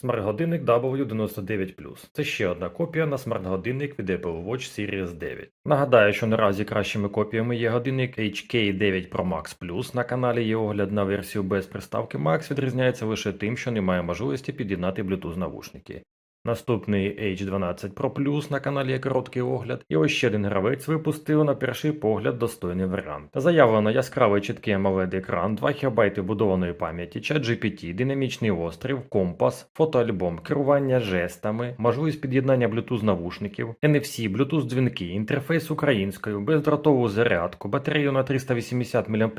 Смарт-годинник W99+. Це ще одна копія на смарт-годинник від Apple Watch Series 9. Нагадаю, що наразі кращими копіями є годинник HK9 Pro Max Plus. На каналі є огляд на версію без приставки Max, відрізняється лише тим, що немає можливості під'єднати Bluetooth навушники. Наступний H12 Pro Plus на каналі є короткий огляд, і ось ще один гравець випустив на перший погляд достойний варіант. Заявлено яскравий чіткий AMOLED екран, 2 ГБ будованої пам'яті, чат GPT, динамічний острів, компас, фотоальбом, керування жестами, можливість під'єднання Bluetooth навушників, NFC, Bluetooth дзвінки, інтерфейс українською, бездротову зарядку, батарею на 380 мАч,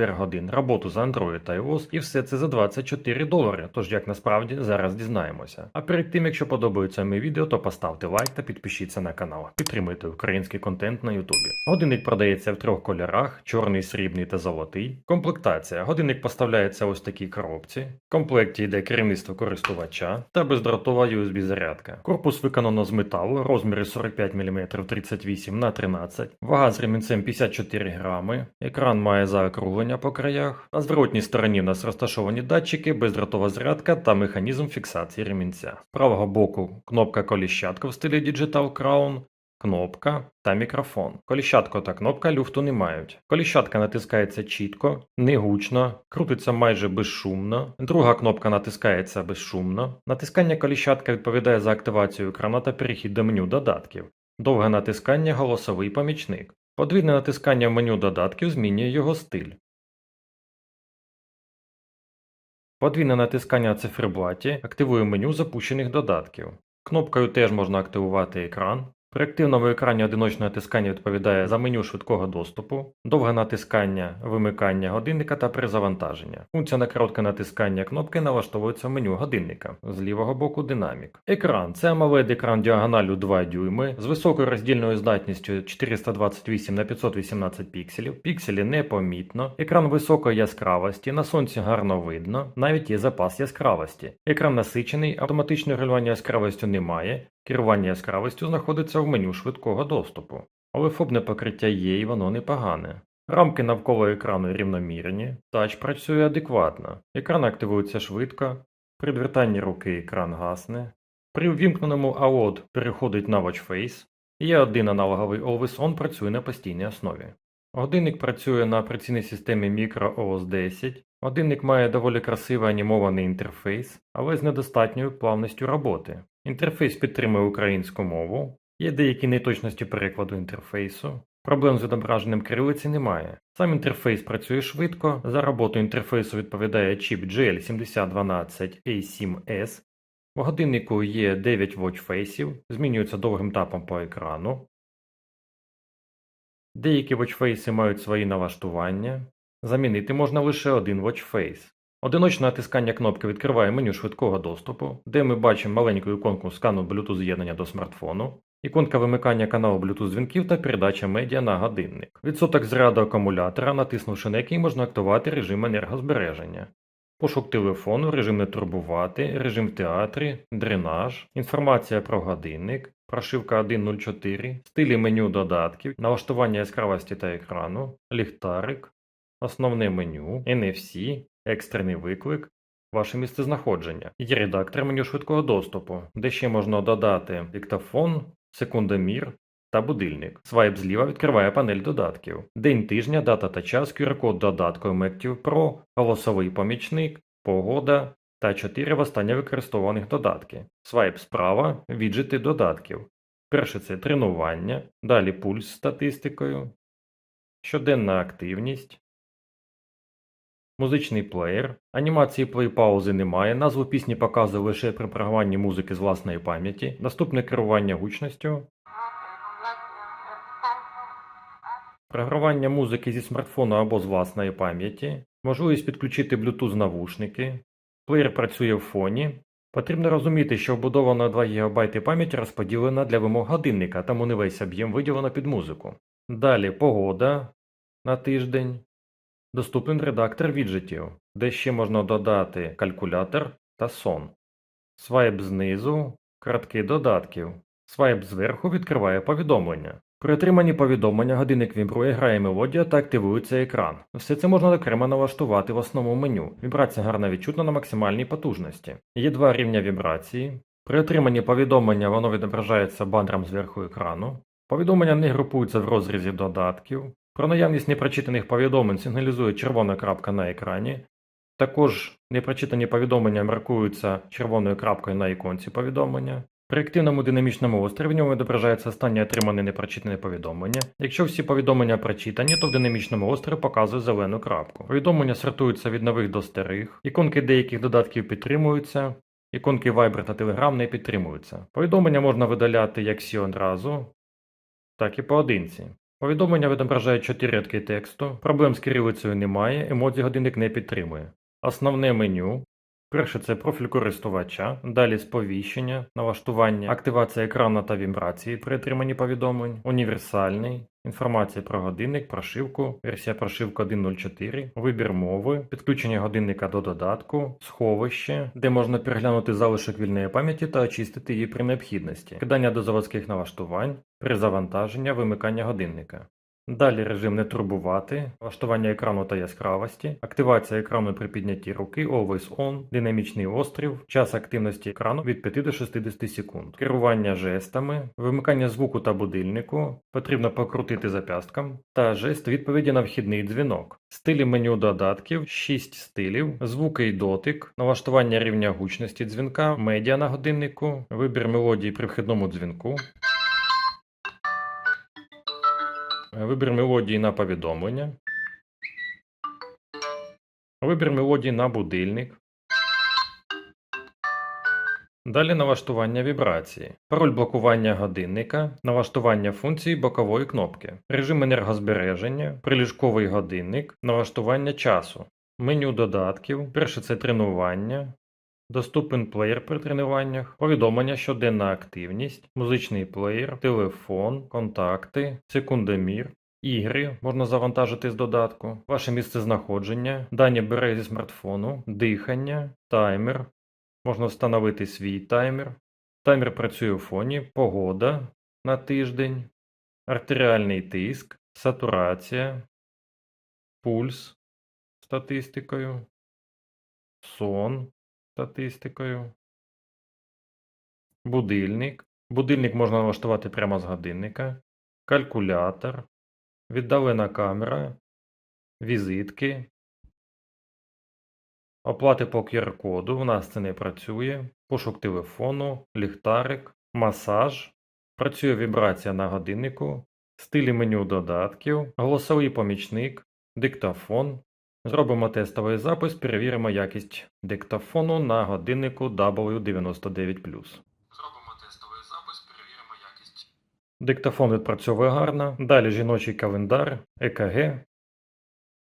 роботу з Android та iOS, і все це за 24 долари. Тож як насправді зараз дізнаємося. А перед тим, якщо подобається моє відео, то поставте лайк та підпишіться на канал. Підтримуйте український контент на Ютубі. Годинник продається в трьох кольорах: чорний, срібний та золотий. Комплектація. Годинник поставляється ось такій коробці. В комплекті йде керівництво користувача та бездротова USB зарядка. Корпус виконано з металу, розміри 45 мм 38 на 13, вага з ремінцем 54 грами. Екран має заокруглення по краях. На зворотній стороні у нас розташовані датчики, бездротова зарядка та механізм фіксації ремінця. З правого боку кнопка коліщатка в стилі Digital Crown, кнопка та мікрофон. Коліщатко та кнопка люфту не мають. Коліщатка натискається чітко, негучно, крутиться майже безшумно. Друга кнопка натискається безшумно. Натискання коліщатка відповідає за активацію екрана та перехід до меню додатків. Довге натискання голосовий помічник. Подвійне натискання в меню додатків змінює його стиль. Подвійне натискання на циферблаті активує меню запущених додатків. Кнопкою теж можна активувати екран. При активному екрані одиночне натискання відповідає за меню швидкого доступу, довге натискання, вимикання годинника та перезавантаження. Функція на коротке натискання кнопки налаштовується в меню годинника. З лівого боку динамік. Екран це AMOLED екран діагоналю 2 дюйми з високою роздільною здатністю 428 на 518 пікселів. Пікселі непомітно. Екран високої яскравості, на сонці гарно видно, навіть є запас яскравості. Екран насичений, автоматичного регулювання яскравістю немає. Керування яскравістю знаходиться в меню швидкого доступу. Але фобне покриття є і воно непогане. Рамки навколо екрану рівномірні, тач працює адекватно, екран активується швидко, при відвертанні руки екран гасне, при ввімкненому AOD переходить на Watch Face, є один аналоговий Always On працює на постійній основі. Годинник працює на операційній системі Micro OS 10, годинник має доволі красивий анімований інтерфейс, але з недостатньою плавністю роботи. Інтерфейс підтримує українську мову, є деякі неточності перекладу інтерфейсу, проблем з відображенням кирилиці немає. Сам інтерфейс працює швидко, за роботу інтерфейсу відповідає чіп GL7012A7S, в годиннику є 9 watchfaceів, змінюється довгим тапом по екрану. Деякі watchface мають свої налаштування. Замінити можна лише один watchface. Одиночне натискання кнопки відкриває меню швидкого доступу, де ми бачимо маленьку іконку скану Bluetooth з'єднання до смартфону, іконка вимикання каналу Bluetooth дзвінків та передача медіа на годинник. Відсоток зряду акумулятора, натиснувши на який можна активувати режим енергозбереження. Пошук телефону, режим не турбувати, режим в театрі, дренаж, інформація про годинник, прошивка 1.04, стилі меню додатків, налаштування яскравості та екрану, ліхтарик, основне меню, NFC, екстрений виклик, ваше місцезнаходження. Є редактор меню швидкого доступу, де ще можна додати диктофон, секундомір та будильник. Свайп зліва відкриває панель додатків. День тижня, дата та час, QR-код додатку Active Pro, голосовий помічник, погода та 4 востаннє використовуваних додатки. Свайп справа, віджити додатків. Перше це тренування, далі пульс з статистикою, щоденна активність, музичний плеєр, анімації плей-паузи немає, назву пісні показує лише при програмуванні музики з власної пам'яті, доступне керування гучністю, програвання музики зі смартфону або з власної пам'яті, можливість підключити Bluetooth навушники, плеєр працює в фоні. Потрібно розуміти, що вбудована 2 ГБ пам'ять розподілена для вимог годинника, тому не весь об'єм виділено під музику. Далі погода на тиждень, доступний редактор віджитів, де ще можна додати калькулятор та сон. Свайп знизу картки додатків. Свайп зверху відкриває повідомлення. При отриманні повідомлення годинник вібрує, грає мелодія та активується екран. Все це можна окремо налаштувати в основному меню. Вібрація гарно відчутна на максимальній потужності. Є два рівня вібрації. При отриманні повідомлення воно відображається банером зверху екрану. Повідомлення не групуються в розрізі додатків. Про наявність непрочитаних повідомлень сигналізує червона крапка на екрані. Також непрочитані повідомлення маркуються червоною крапкою на іконці повідомлення. При активному динамічному острові в ньому відображається останнє отримане непрочитане повідомлення. Якщо всі повідомлення прочитані, то в динамічному острові показує зелену крапку. Повідомлення сортуються від нових до старих, іконки деяких додатків підтримуються, іконки Viber та Telegram не підтримуються. Повідомлення можна видаляти як всі одразу, так і поодинці. Повідомлення відображають 4 рядки тексту, проблем з кирилицею немає, емодзі годинник не підтримує. Основне меню. Перше це профіль користувача, далі сповіщення, налаштування, активація екрану та вібрації при отриманні повідомлень, універсальний, інформація про годинник, прошивку, версія прошивки 1.04, вибір мови, підключення годинника до додатку, сховище, де можна переглянути залишок вільної пам'яті та очистити її при необхідності, кидання до заводських налаштувань, перезавантаження, вимикання годинника. Далі режим не турбувати, влаштування екрану та яскравості, активація екрану при піднятті руки, Always On, динамічний острів, час активності екрану від 5 до 60 секунд, керування жестами, вимикання звуку та будильнику, потрібно покрутити запястком, та жест відповіді на вхідний дзвінок. Стилі меню додатків, 6 стилів, звуки і дотик, налаштування рівня гучності дзвінка, медіа на годиннику, вибір мелодії при вхідному дзвінку. Вибір мелодії на повідомлення. Вибір мелодії на будильник. Далі налаштування вібрації. Пароль блокування годинника, налаштування функції бокової кнопки, режим енергозбереження, приліжковий годинник, налаштування часу, меню додатків. Перше це тренування, Доступен плеєр при тренуваннях, повідомлення щоденна активність, музичний плеєр, телефон, контакти, секундомір, ігри можна завантажити з додатку, ваше місце знаходження, дані бере зі смартфону, дихання, таймер. Можна встановити свій таймер. Таймер працює у фоні, погода на тиждень, артеріальний тиск, сатурація, пульс статистикою, сон статистикою. Будильник. Будильник можна налаштувати прямо з годинника. Калькулятор. Віддалена камера. Візитки. Оплати по QR-коду. У нас це не працює. Пошук телефону, ліхтарик, масаж. Працює вібрація на годиннику. Стилі меню додатків, голосовий помічник, диктофон, Зробимо тестовий запис, перевіримо якість диктофону на годиннику W99. Зробимо тестовий запис, перевіримо якість. Диктофон відпрацьовує гарно. Далі жіночий календар, ЕКГ,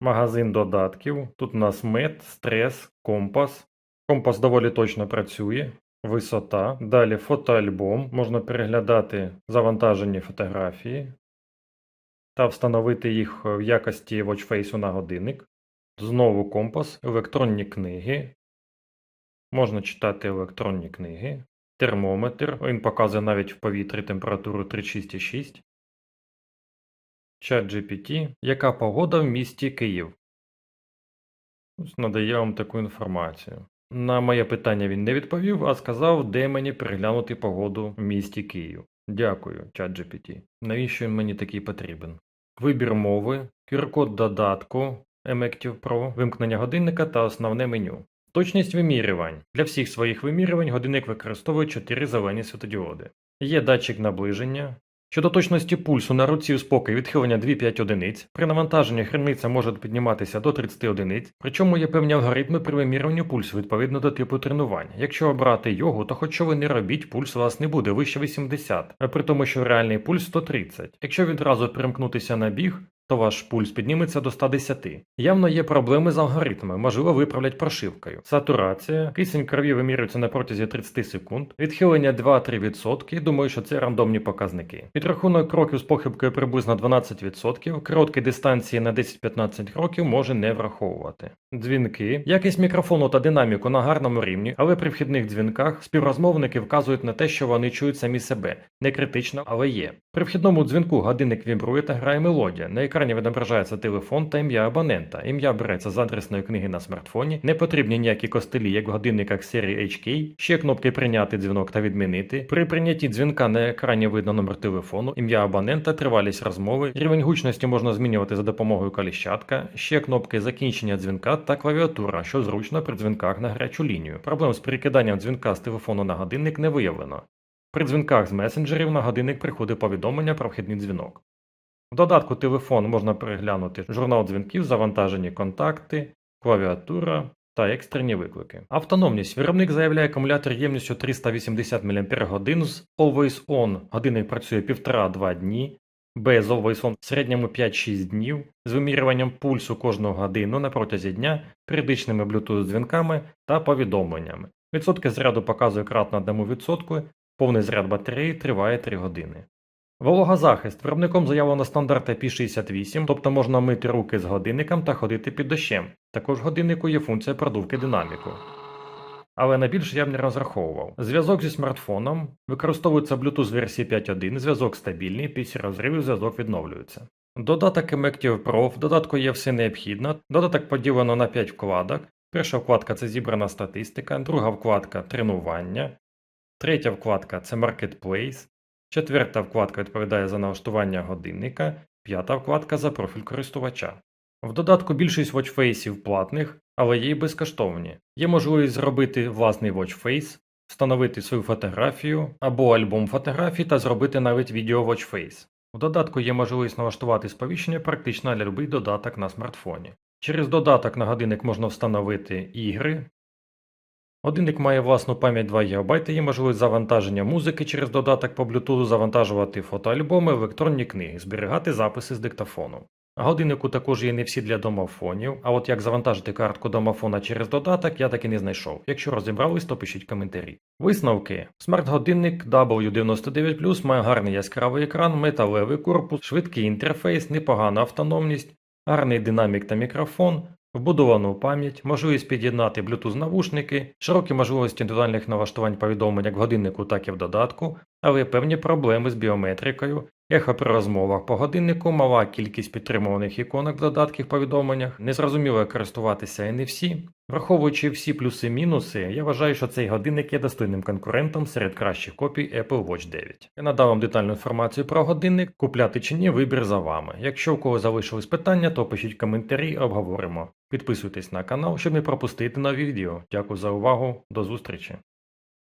магазин додатків. Тут у нас мед, стрес, компас. Компас доволі точно працює. Висота. Далі фотоальбом. Можна переглядати завантажені фотографії та встановити їх в якості watchface на годинник. Знову компас, електронні книги. Можна читати електронні книги. Термометр. Він показує навіть в повітрі температуру 36,6. Чат GPT. Яка погода в місті Київ? Ось надає вам таку інформацію. На моє питання він не відповів, а сказав, де мені переглянути погоду в місті Київ. Дякую, чат GPT. Навіщо він мені такий потрібен? Вибір мови, QR-код додатку, Emactive Pro, вимкнення годинника та основне меню. Точність вимірювань. Для всіх своїх вимірювань годинник використовує 4 зелені світодіоди. Є датчик наближення. Щодо точності пульсу на руці у спокій відхилення 2-5 одиниць, при навантаженні хрениця може підніматися до 30 одиниць, причому є певні алгоритми при вимірюванні пульсу відповідно до типу тренувань. Якщо обрати йогу, то хоч що ви не робіть, пульс у вас не буде вище 80, а при тому, що реальний пульс 130. Якщо відразу перемкнутися на біг, то ваш пульс підніметься до 110. Явно є проблеми з алгоритмами, можливо, виправлять прошивкою. Сатурація, кисень крові вимірюється на протязі 30 секунд, відхилення 2-3%, думаю, що це рандомні показники. Підрахунок кроків з похибкою приблизно 12%, короткі дистанції на 10-15 років може не враховувати. Дзвінки, якість мікрофону та динаміку на гарному рівні, але при вхідних дзвінках співрозмовники вказують на те, що вони чують самі себе. Не критично, але є. При вхідному дзвінку годинник вібрує та грає мелодія. На екрані відображається телефон та ім'я абонента. Ім'я береться з адресної книги на смартфоні. Не потрібні ніякі костелі, як в годинниках серії HK. Ще кнопки прийняти дзвінок та відмінити. При прийнятті дзвінка на екрані видно номер телефону, ім'я абонента, тривалість розмови. Рівень гучності можна змінювати за допомогою коліщатка. Ще кнопки закінчення дзвінка та клавіатура, що зручно при дзвінках на гарячу лінію. Проблем з перекиданням дзвінка з телефону на годинник не виявлено. При дзвінках з месенджерів на годинник приходить повідомлення про вхідний дзвінок. В додатку телефон можна переглянути журнал дзвінків, завантажені контакти, клавіатура та екстрені виклики. Автономність. Виробник заявляє акумулятор ємністю 380 мАч з Always On. Годинник працює 1,5-2 дні, без Always On в середньому 5-6 днів, з вимірюванням пульсу кожного годину на протязі дня, періодичними Bluetooth дзвінками та повідомленнями. Відсотки заряду показує кратно 1%, Повний заряд батареї триває 3 години. Вологозахист. Виробником заявлено стандарт IP68, тобто можна мити руки з годинником та ходити під дощем. Також в годиннику є функція продувки динаміку. Але на більше я б не розраховував. Зв'язок зі смартфоном використовується Bluetooth версії 5.1, зв'язок стабільний, після розривів зв'язок відновлюється. Додаток Emactive Pro, в додатку є все необхідне. Додаток поділено на 5 вкладок. Перша вкладка це зібрана статистика, друга вкладка тренування, Третя вкладка це Marketplace, четверта вкладка відповідає за налаштування годинника, п'ята вкладка за профіль користувача. В додатку більшість watchfaceів платних, але є й безкоштовні. Є можливість зробити власний watchface, встановити свою фотографію або альбом фотографій та зробити навіть відео watchface. В додатку є можливість налаштувати сповіщення практично для будь-який додаток на смартфоні. Через додаток на годинник можна встановити ігри, Годинник має власну пам'ять 2 ГБ, є можливість завантаження музики через додаток по Bluetooth, завантажувати фотоальбоми, електронні книги, зберігати записи з диктофону. Годиннику також є не всі для домофонів, а от як завантажити картку домофона через додаток, я так і не знайшов. Якщо розібрались, то пишіть коментарі. Висновки: смарт-годинник W99 має гарний яскравий екран, металевий корпус, швидкий інтерфейс, непогана автономність, гарний динамік та мікрофон. Вбудовану пам'ять, можливість під'єднати Bluetooth навушники, широкі можливості індивідуальних налаштувань повідомлень як в годиннику, так і в додатку, але певні проблеми з біометрикою, ехо при розмовах по годиннику, мала кількість підтримуваних іконок в додатках повідомленнях, незрозуміло як користуватися і не всі. Враховуючи всі плюси-мінуси, я вважаю, що цей годинник є достойним конкурентом серед кращих копій Apple Watch 9. Я надав вам детальну інформацію про годинник, купляти чи ні, вибір за вами. Якщо у кого залишились питання, то пишіть коментарі, обговоримо. Підписуйтесь на канал, щоб не пропустити нові відео. Дякую за увагу, до зустрічі!